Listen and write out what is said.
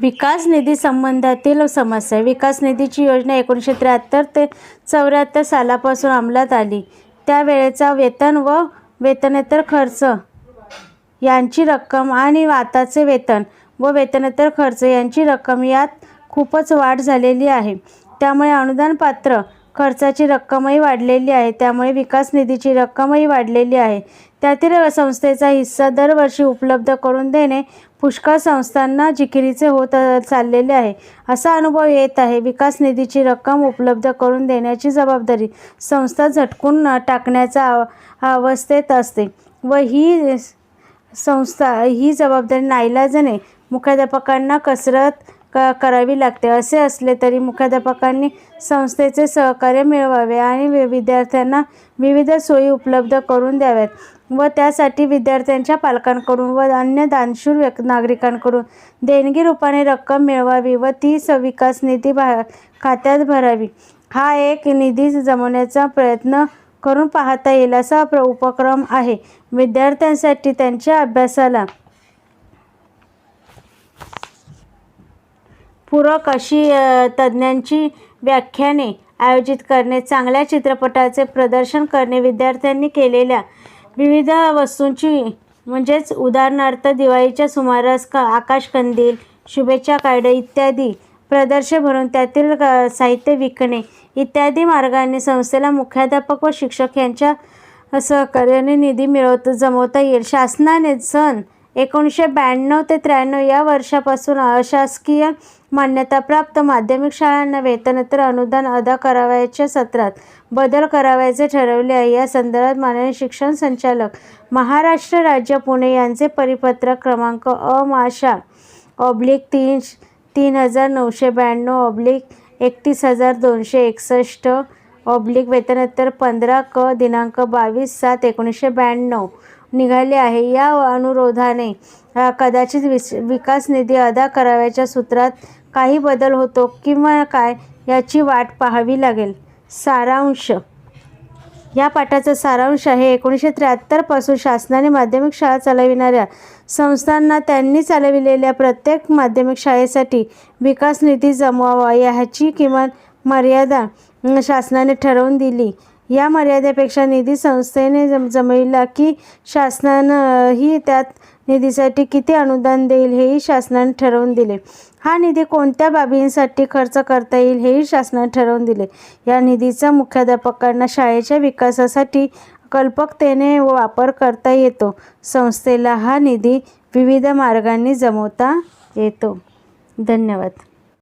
विकास निधी संबंधातील समस्या. विकास निधीची योजना एकोणीसशे त्र्याहत्तर ते चौऱ्याहत्तर सालापासून अंमलात आली. त्यावेळेचा वेतन व वेतनेतर खर्च यांची रक्कम आणि आताचे वेतन व वेतनेतर खर्च यांची रक्कम यात खूपच वाढ झालेली आहे. त्यामुळे अनुदान पात्र खर्चाची रक्कमही वाढलेली आहे. त्यामुळे विकास निधीची रक्कमही वाढलेली आहे. त्यातील संस्थेचा हिस्सा दरवर्षी उपलब्ध करून देणे पुष्कळ संस्थांना जिकिरीचे होत चाललेले आहे. असा अनुभव येत आहे. विकास निधीची रक्कम उपलब्ध करून देण्याची जबाबदारी संस्था झटकून टाकण्याचा टाकण्याच्या अवस्थेत असते व ही संस्था ही जबाबदारी नाईलाजाने मुख्याध्यापकांना कसरत क करावी लागते. असे असले तरी मुख्याध्यापकांनी संस्थेचे सहकार्य मिळवावे आणि विद्यार्थ्यांना विविध सोयी उपलब्ध करून द्याव्यात व त्यासाठी विद्यार्थ्यांच्या पालकांकडून व अन्य दानशूर व्यक् नागरिकांकडून देणगी रूपाने रक्कम मिळवावी व ती स विकास निधी भा खात्यात भरावी. हा एक निधी जमवण्याचा प्रयत्न करून पाहता येईल असा प्र उपक्रम आहे. विद्यार्थ्यांसाठी त्यांच्या अभ्यासाला पूरक अशी तज्ज्ञांची व्याख्याने आयोजित करणे चांगल्या चित्रपटाचे प्रदर्शन करणे विद्यार्थ्यांनी केलेल्या विविध वस्तूंची म्हणजेच उदाहरणार्थ दिवाळीच्या सुमारास का आकाशकंदील शुभेच्छा कायडे इत्यादी प्रदर्शन भरून त्यातील साहित्य विकणे इत्यादी मार्गाने संस्थेला मुख्याध्यापक व शिक्षक यांच्या सहकार्याने निधी मिळवत जमवता येईल. शासनाने सण एकोणीसशे ब्याण्णव ते त्र्याण्णव या वर्षापासून अशासकीय मान्यताप्राप्त माध्यमिक शाळांना वेतनोत्तर अनुदान अदा करावयाच्या सत्रात बदल करावयाचे ठरवले आहे. या संदर्भात माननीय शिक्षण संचालक महाराष्ट्र राज्य पुणे यांचे परिपत्रक क्रमांक अ माशा ऑब्लिक तीन तीन हजार नऊशे ब्याण्णव ऑब्लिक एकतीस हजार दोनशे एकसष्ट ऑब्लिक वेतनोत्तर पंधरा क दिनांक बावीस सात एकोणीसशे ब्याण्णव निघाले आहे. या अनुरोधाने कदाचित विस विकास निधी अदा करावयाच्या सूत्रात काही बदल होतो किंवा काय याची वाट पाहावी लागेल. सारांश. या पाठाचा सारांश आहे. एकोणीसशे त्र्याहत्तरपासून शासनाने माध्यमिक शाळा चालविणाऱ्या संस्थांना त्यांनी चालविलेल्या प्रत्येक माध्यमिक शाळेसाठी विकास निधी जमवावा ह्याची किमान मर्यादा शासनाने ठरवून दिली. या मर्यादेपेक्षा निधी संस्थेने जम जमविला की शासनानं ही त्यात निधीसाठी किती अनुदान देईल हेही शासनाने ठरवून दिले. हा निधी कोणत्या बाबींसाठी खर्च करता येईल हेही शासनाने ठरवून दिले. या निधीचा मुख्याध्यापकांना शाळेच्या विकासासाठी कल्पकतेने वापर करता येतो. संस्थेला हा निधी विविध मार्गांनी जमवता येतो. धन्यवाद.